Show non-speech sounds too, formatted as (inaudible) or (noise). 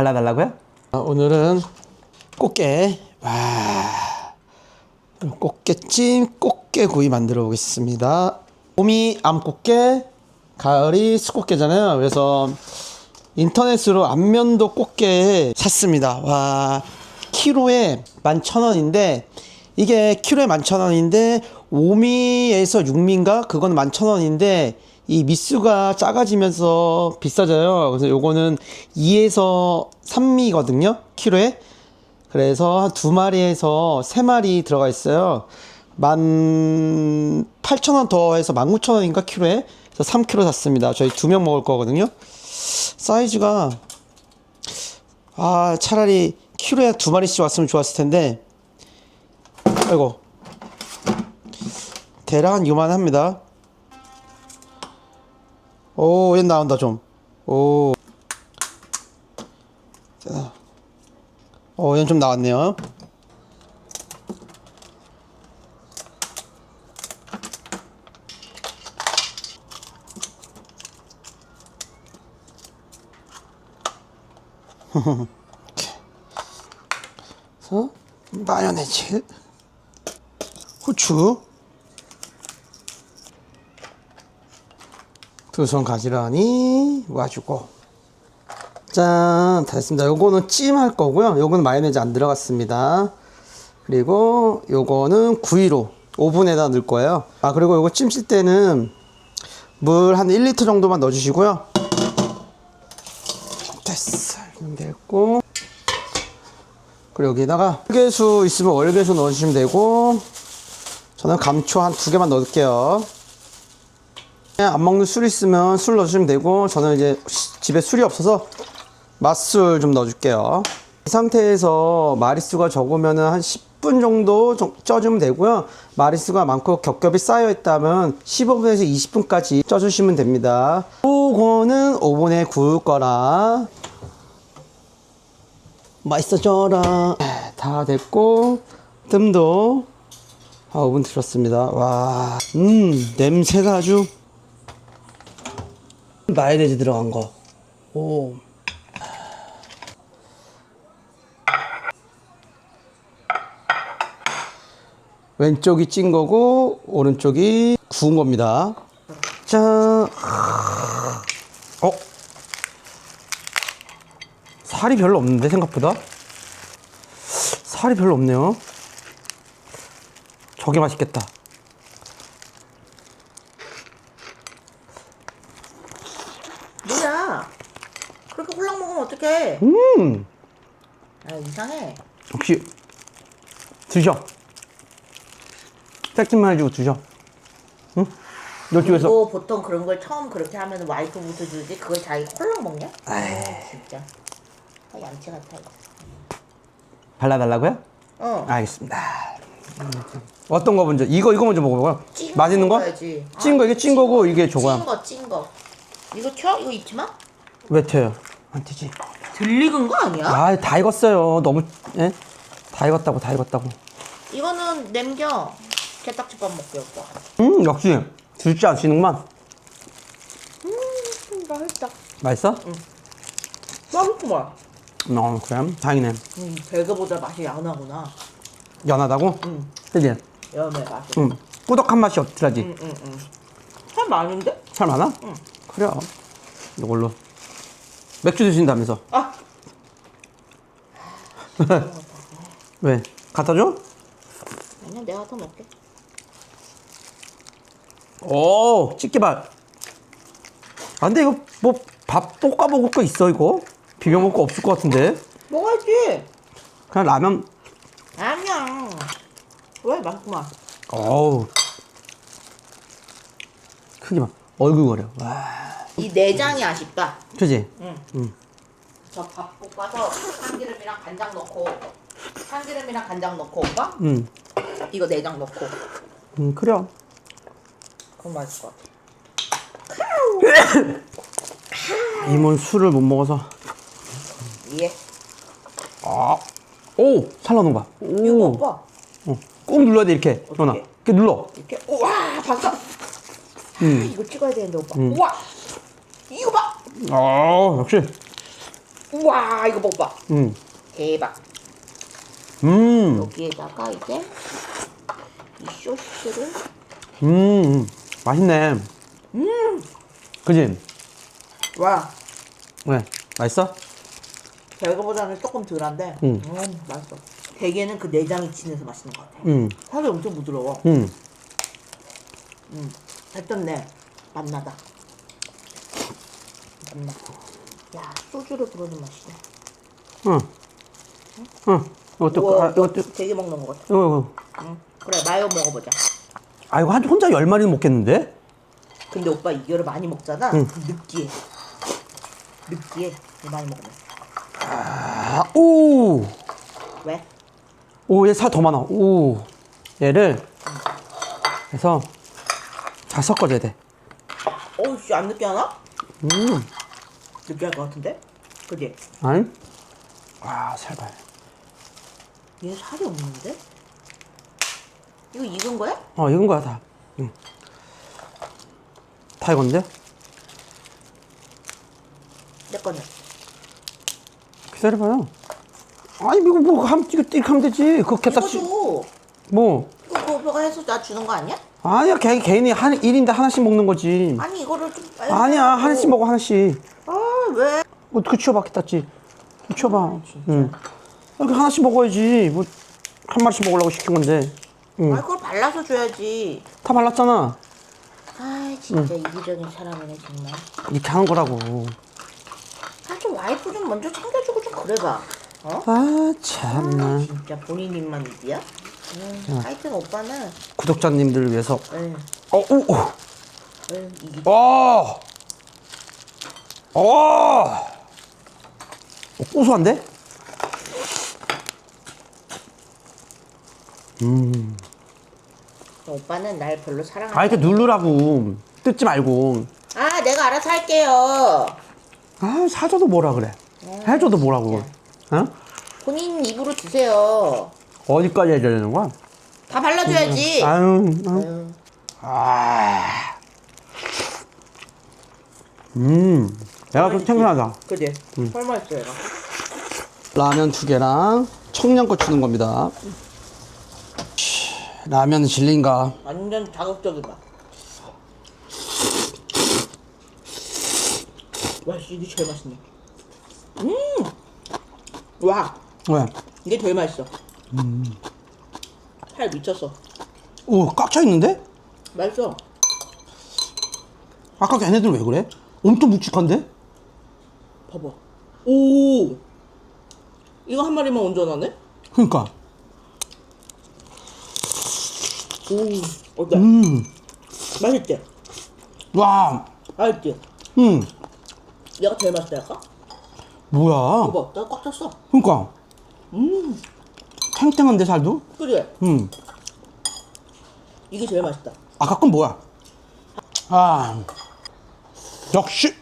발라달라고요? 아, 오늘은 꽃게. 와. 꽃게찜 꽃게구이 만들어 보겠습니다. 봄이 암꽃게 가을이 수꽃게잖아요. 그래서 인터넷으로 안면도 꽃게 샀습니다. 와. 키로에 11,000원인데 이게 키로에 11,000원인데 5미에서 6미인가? 그건 11,000원인데 이 미수가 작아지면서 비싸져요. 그래서 요거는 2에서 3미거든요. 키로에. 그래서 한두 마리에서 세 마리 들어가 있어요. 만 8,000원 더 해서 19,000원인가 키로에. 그래서 3kg 샀습니다. 저희 두 명 먹을 거거든요. 사이즈가 아, 차라리 키로에 두 마리씩 왔으면 좋았을 텐데. 아이고. 대략 한 요만합니다. 오, 얘 나온다 좀. 오. 자. 어, 얘는 좀 나왔네요. (laughs) 그래서 마요네즈, 후추, 두 손 가지런히 와주고. 짠 됐습니다. 요거는 찜할 거고요. 요거는 마요네즈 안 들어갔습니다. 그리고 요거는 구이로 오븐에다 넣을 거예요. 아 그리고 요거 찜쓸 때는 물 한 1리터 정도만 넣어 주시고요. 됐어 이러면 됐고. 그리고 여기다가 월계수 있으면 월계수 넣어주시면 되고 저는 감초 한 두 개만 넣을게요 안 먹는 술 있으면 술 넣어주시면 되고 저는 이제 집에 술이 없어서 맛술 좀 넣어줄게요. 이 상태에서 마리수가 적으면 한 10분 정도 좀 쪄주면 되고요. 마리수가 많고 겹겹이 쌓여 있다면 15분에서 20분까지 쪄주시면 됩니다. 요거는 오븐에 구울 거라. 맛있어져라. 네, 다 됐고 뜸도. 아, 오븐 틀었습니다. 와 음 냄새가 아주 마요네즈 들어간 거. 오. 왼쪽이 찐 거고 오른쪽이 구운 겁니다. 짠. 어? 살이 별로 없는데 생각보다? 살이 별로 없네요. 저게 맛있겠다. 뭐야? 그렇게 홀랑 먹으면 어떡해? 음. 아 이상해. 역시 드셔. 짝짓만 해주고 드셔. 응? 이쪽에서 그리고 보통 그런 걸 처음 그렇게 하면 와이프부터 주지 그걸 자기 홀랑 먹냐? 아 진짜. 아, 얌체 같아. 이거. 발라달라고요? 어. 알겠습니다. 어떤 거 먼저? 이거 이거 먼저 먹어봐요. 찐 맛있는 거? 먹어야지. 찐 거 이게 찐 거고 이게 저거야. 찐 거, 찐 거. 이거 튀어? 이거 잊지 마. 왜 튀어요? 안 튀지. 들 익은 거 아니야? 아, 다 익었어요. 너무 예? 다 익었다고 다 익었다고. 이거는 남겨. 게딱지밥 먹게 오빠. 음, 역시 줄지 않시는구만. 음, 맛있다. 맛있어? 맛있구만. 어, 그래. 다행이네. 음, 배그보다 맛이 연하구나. 연하다고? 음, 그지? 연해 맛이. 음. 꾸덕한 맛이 없더라지. 응, 응, 응. 살 많은데? 살 많아? 응. 그래. 이걸로. 맥주 드신다면서. 아, (laughs) 왜? 갖다 줘? 아니야 내가 더 먹게. 오, 찌개발. 아, 근데 이거 뭐 밥 볶아 먹을 거 있어, 이거? 비벼 먹을 거 없을 것 같은데? 먹어야지. 그냥 라면. 아니야. 왜 맛있구만. 어우. 크기만. 얼굴 거려. 와. 이 내장이 아쉽다. 그지? 응. 저 밥 볶아서 참기름이랑 간장 넣고 참기름이랑 간장 넣고 오빠 응. 이거 내장 넣고 음, 그래. 그럼 맛있을 것 같아. (coughs) 이몬 술을 못 먹어서. 이해? 아. 오! 살라놓은 거 봐. 이거 오. 오빠 어. 꾹 눌러야 돼, 이렇게. 어떻게? 이렇게 눌러. 이렇게 우와 봤어? 아, 음. 이거 찍어야 되는데 오빠. 우와 이거 봐. 아, 역시. 우와 이거 먹봐. 음. 대박. 음, 여기에다가 이제 이 소스를 음, 맛있네. 음, 그지? 와 왜? 맛있어? 별거보다는 조금 덜한데 음. 음, 맛있어. 대게는 그 내장이 진해서 맛있는 것 같아. 음, 살이 엄청 부드러워. 음. 음, 됐던네. 맛나다. 맛나. 야, 소주를 부르는 맛이네. 응. 응. 이것도, 우와, 아, 이것도, 되게 먹는 것 같아. 이거, 이거. 응. 그래, 마요 먹어보자. 아, 이거 한- 혼자 열 마리는 먹겠는데? 근데 오빠 이거를 많이 먹잖아. 응. 느끼해. 느끼해. 이거 많이 먹으면. 아, 오! 왜? 오, 얘 살 더 많아. 오. 얘를, 해서, 잘 섞어줘야 돼. 어우 씨, 안 느끼하나? 음. 느끼할 것 같은데? 그지? 아니? 와, 살발. 얘 살이 없는데? 이거 익은 거야? 어, 익은 거야, 다. 응. 다 익었는데? 내 거는. 기다려봐요. 아니, 이거 뭐, 함, 이거 띡 하면 되지. 그거. 치, 뭐. 오빠가 해서 나 주는 거 아니야? 아니야, 개, 개인이 한, 1인데 하나씩 먹는 거지. 아니 이거를 좀 빨리 아니야, 하라고. 하나씩 먹어, 하나씩. 아 왜? 뭐, 그 치워봐, 겠다지 치워봐. 응. 이렇게 하나씩 먹어야지. 뭐, 한 마리씩 먹으려고 시킨 건데. 응. 아 그걸 발라서 줘야지. 다 발랐잖아. 아 진짜 이기적인 사람이네 정말. 이렇게 하는 거라고. 아좀 와이프 좀 먼저 챙겨주고 좀 그래봐. 어? 아, 참나. 진짜 본인 입만 입이야? 음, 하여튼 오빠는 구독자님들을 위해서. 응, 어, 오, 오. 응, 이기 어! 어! 어, 고소한데? 오빠는 날 별로 사랑하지 아, 이렇게 누르라고. 뜯지 말고. 아 내가 알아서 할게요. 아, 사줘도 뭐라 그래. 해줘도 뭐라고. 어? 본인 입으로 드세요. 어디까지 해줘야 되는 거야? 다 발라줘야지. 아유, 아유. 아유, 아. 음. 내가 좀 생각나다. 그지? 설마 했어 얘가. 라면 두 개랑 청양고추 넣는 겁니다. 라면 진리인가? 완전 자극적이다. 와, 씨, 이게 제일 맛있네. 음! 와, 왜? 이게 제일 맛있어. 살 미쳤어. 오, 꽉 차 있는데? 맛있어. 아까 걔네들 왜 그래? 엄청 묵직한데? 봐봐. 오! 이거 한 마리만 온전하네? 그러니까. 오, 어때? 음, 맛있지? 와, 맛있지? 음, 얘가 제일 맛있다, 약간? 뭐야? 봐봐, 나꽉 찼어. 그러니까 음, 탱탱한데 살도? 그지? 음, 이게 제일 맛있다. 아까 건 뭐야? 아, 역시